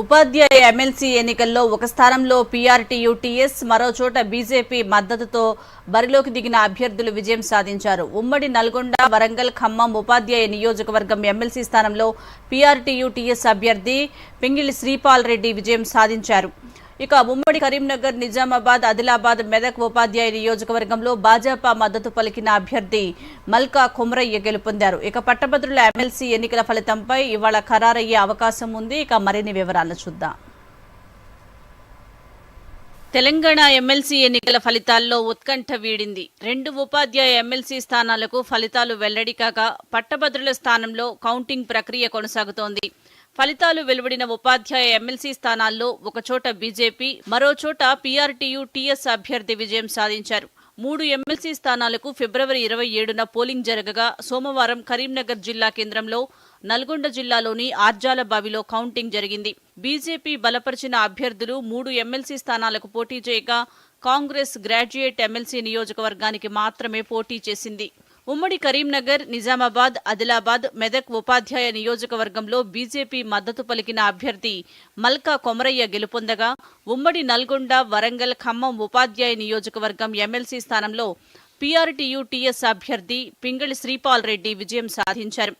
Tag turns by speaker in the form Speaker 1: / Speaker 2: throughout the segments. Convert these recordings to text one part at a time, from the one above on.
Speaker 1: ఉపాధ్యాయ MLC ఎన్నికల్లో ఒక స్థానంలో పీఆర్టీయూ టీఎస్ మరో చోట బీజేపీ మద్దతుతో బరిలోకి దిగిన అభ్యర్థులు విజయం సాధించారు. ఉమ్మడి నల్గొండ వరంగల్ ఖమ్మం ఉపాధ్యాయ నియోజకవర్గం ఎమ్మెల్సీ స్థానంలో పీఆర్టీయూ టీఎస్ అభ్యర్థి పింగిళి శ్రీపాల్ రెడ్డి విజయం సాధించారు. ఇక ఉమ్మడి కరీంనగర్ నిజామాబాద్ ఆదిలాబాద్ మెదక్ ఉపాధ్యాయ నియోజకవర్గంలో భాజపా మద్దతు పలికిన అభ్యర్థి మల్కా కుమరయ్య గెలుపొందారు. ఇక పట్టభద్రుల ఎమ్మెల్సీ ఎన్నికల ఫలితంపై ఇవాళ ఖరారయ్యే అవకాశం ఉంది. ఇక మరిన్ని వివరాలను చూద్దాం. తెలంగాణ ఎమ్మెల్సీ ఎన్నికల ఫలితాల్లో ఉత్కంఠ వీడింది. రెండు ఉపాధ్యాయ ఎమ్మెల్సీ స్థానాలకు ఫలితాలు వెల్లడి కాగా పట్టభద్రుల స్థానంలో కౌంటింగ్ ప్రక్రియ కొనసాగుతోంది. ఫలితాలు వెలువడిన ఉపాధ్యాయ ఎమ్మెల్సీ స్థానాల్లో ఒకచోట బీజేపీ మరో చోట పీఆర్టీయూ టీఎస్ అభ్యర్థి విజయం సాధించారు. మూడు ఎమ్మెల్సీ స్థానాలకు ఫిబ్రవరి ఇరవై ఏడున పోలింగ్ జరగగా సోమవారం కరీంనగర్ జిల్లా కేంద్రంలో నల్గొండ జిల్లాలోని ఆర్జాలబావిలో కౌంటింగ్ జరిగింది. బీజేపీ బలపరిచిన అభ్యర్థులు మూడు ఎమ్మెల్సీ స్థానాలకు పోటీ చేయగా కాంగ్రెస్ గ్రాడ్యుయేట్ ఎమ్మెల్సీ నియోజకవర్గానికి మాత్రమే పోటీ చేసింది. ఉమ్మడి కరీంనగర్ నిజామాబాద్ ఆదిలాబాద్ మెదక్ ఉపాధ్యాయ నియోజకవర్గంలో బీజేపీ మద్దతు పలికిన అభ్యర్థి మల్కా కొమరయ్య గెలుపొందగా ఉమ్మడి నల్గొండ వరంగల్ ఖమ్మం ఉపాధ్యాయ నియోజకవర్గం ఎమ్మెల్సీ స్థానంలో పీఆర్టీయూ టీఎస్ అభ్యర్థి పింగళి శ్రీపాల్ రెడ్డి విజయం సాధించారు.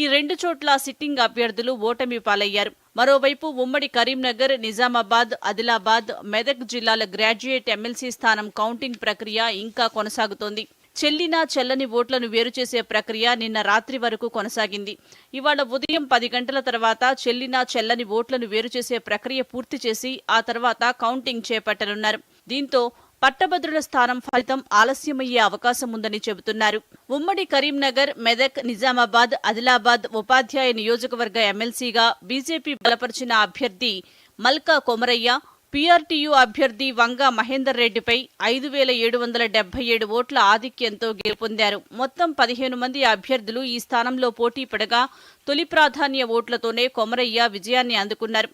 Speaker 1: ఈ రెండు చోట్ల సిట్టింగ్ అభ్యర్థులు ఓటమి పాలయ్యారు. మరోవైపు ఉమ్మడి కరీంనగర్ నిజామాబాద్ ఆదిలాబాద్ మెదక్ జిల్లాల గ్రాడ్యుయేట్ ఎమ్మెల్సీ స్థానం కౌంటింగ్ ప్రక్రియ ఇంకా కొనసాగుతోంది. చెల్లిన చెల్లని ఓట్లను వేరు చేసే ప్రక్రియ నిన్న రాత్రి వరకు కొనసాగింది. ఇవాళ ఉదయం పది గంటల తర్వాత చెల్లిన చెల్లని ఓట్లను వేరు చేసే ప్రక్రియ పూర్తి చేసి ఆ తర్వాత కౌంటింగ్ చేపట్టనున్నారు. దీంతో పట్టభద్రుల స్థానం ఫలితం ఆలస్యమయ్యే అవకాశం ఉందని చెబుతున్నారు. ఉమ్మడి కరీంనగర్ మెదక్ నిజామాబాద్ ఆదిలాబాద్ ఉపాధ్యాయ నియోజకవర్గ ఎమ్మెల్సీగా బీజేపీ బలపరిచిన అభ్యర్థి మల్కా కొమరయ్య పీఆర్టీయూ అభ్యర్థి వంగ మహేందర్ రెడ్డిపై ఐదు వేల ఏడు వందల డెబ్బై ఏడు ఓట్ల ఆధిక్యంతో గెలుపొందారు. మొత్తం పదిహేను మంది అభ్యర్థులు ఈ స్థానంలో పోటీ పడగా తొలి ప్రాధాన్య ఓట్లతోనే కొమరయ్య విజయాన్ని అందుకున్నారు.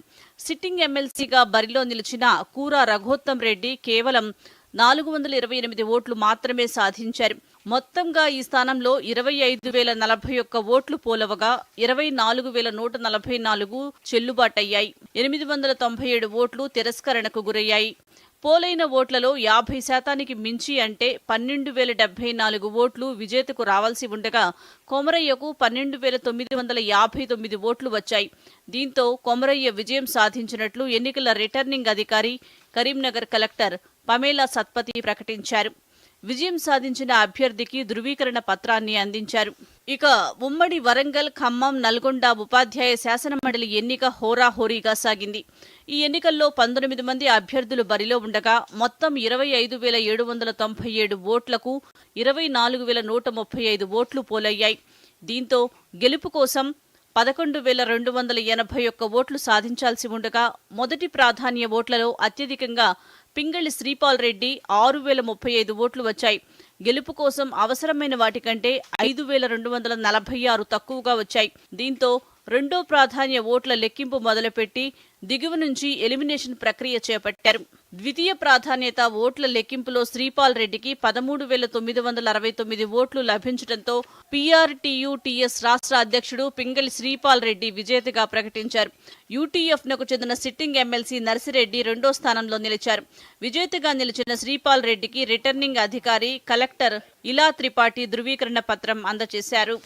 Speaker 1: సిట్టింగ్ ఎమ్మెల్సీగా బరిలో నిలిచిన కూర రఘోత్తం రెడ్డి కేవలం నాలుగు వందల ఇరవై ఎనిమిది ఓట్లు మాత్రమే సాధించారు. మొత్తంగా ఈ స్థానంలో ఇరవై ఐదు వేల నలభై ఒక్క ఓట్లు పోలవగా ఇరవై నాలుగు వేల నూట నలభై నాలుగు చెల్లుబాటయ్యాయి. ఎనిమిది వందల తొంభై ఏడు ఓట్లు తిరస్కరణకు గురయ్యాయి. పోలైన ఓట్లలో యాభై శాతానికి మించి అంటే పన్నెండు వేల డెబ్బై నాలుగు ఓట్లు విజేతకు రావాల్సి ఉండగా కొమరయ్యకు పన్నెండు వేల తొమ్మిది వందల యాభై తొమ్మిది ఓట్లు వచ్చాయి. దీంతో కొమరయ్య విజయం సాధించినట్లు ఎన్నికల రిటర్నింగ్ అధికారి కరీంనగర్ కలెక్టర్ పమేలా సత్పతి ప్రకటించారు. విజయం సాధించిన అభ్యర్థికి ధృవీకరణ పత్రాన్ని అందించారు. ఇక ఉమ్మడి వరంగల్ ఖమ్మం నల్గొండ ఉపాధ్యాయ శాసనమండలి ఎన్నిక హోరాహోరీగా సాగింది. ఈ ఎన్నికల్లో పంతొమ్మిది మంది అభ్యర్థులు బరిలో ఉండగా మొత్తం ఇరవై ఐదు వేల ఏడు వందల తొంభై ఏడు ఓట్లకు ఇరవై నాలుగు వేల నూట ముప్పై ఐదు ఓట్లు పోలయ్యాయి. దీంతో గెలుపు కోసం పదకొండు వేల రెండు వందల ఎనభై ఒక్క ఓట్లు సాధించాల్సి ఉండగా మొదటి ప్రాధాన్య ఓట్లలో అత్యధికంగా పింగళి శ్రీపాల్ రెడ్డి ఆరు వేల ముప్పై ఐదు ఓట్లు వచ్చాయి. గెలుపు కోసం అవసరమైన వాటికంటే ఐదు వేల రెండు వందల నలభై ఆరు తక్కువగా వచ్చాయి. దీంతో రెండో ప్రాధాన్య ఓట్ల లెక్కింపు మొదలుపెట్టి దిగువ నుంచి ఎలిమినేషన్ ప్రక్రియ చేపట్టారు. ద్వితీయ ప్రాధాన్యత ఓట్ల లెక్కింపులో శ్రీపాల్ రెడ్డికి పదమూడు వేల తొమ్మిది వందల అరవై తొమ్మిది ఓట్లు లభించడంతో పీఆర్టీయూటీఎస్ రాష్ట్ర అధ్యక్షుడు పింగళి శ్రీపాల్ రెడ్డి విజేతగా ప్రకటించారు. యూటీఎఫ్ నకు చెందిన సిట్టింగ్ ఎమ్మెల్సీ నర్సిరెడ్డి రెండో స్థానంలో నిలిచారు. విజేతగా నిలిచిన శ్రీపాల్ రెడ్డికి రిటర్నింగ్ అధికారి కలెక్టర్ ఇలా త్రిపాఠి ధృవీకరణ పత్రం అందజేశారు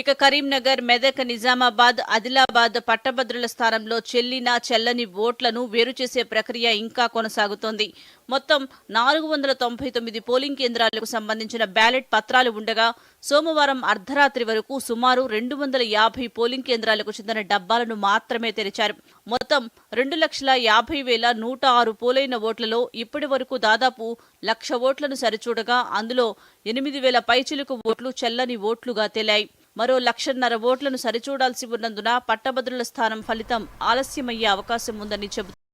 Speaker 1: ఇక కరీంనగర్ మెదక్ నిజామాబాద్ ఆదిలాబాద్ పట్టభద్రుల స్థానంలో చెల్లిన చెల్లని ఓట్లను వేరు చేసే ప్రక్రియ ఇంకా కొనసాగుతోంది. మొత్తం నాలుగు వందల తొంభై తొమ్మిది పోలింగ్ కేంద్రాలకు సంబంధించిన బ్యాలెట్ పత్రాలు ఉండగా సోమవారం అర్ధరాత్రి వరకు సుమారు రెండు వందల యాభై పోలింగ్ కేంద్రాలకు చెందిన డబ్బాలను మాత్రమే తెరిచారు. మొత్తం రెండు లక్షల యాభై వేల నూట ఆరు పోలైన ఓట్లలో ఇప్పటి వరకు దాదాపు లక్ష ఓట్లను సరిచూడగా అందులో ఎనిమిది వేల పైచిలుకు ఓట్లు చెల్లని ఓట్లుగా తేలాయి. మరో లక్షన్నర ఓట్లను సరిచూడాల్సి ఉన్నందున పట్టభద్రుల స్థానం ఫలితం ఆలస్యమయ్యే అవకాశం ఉందని చెబుతారు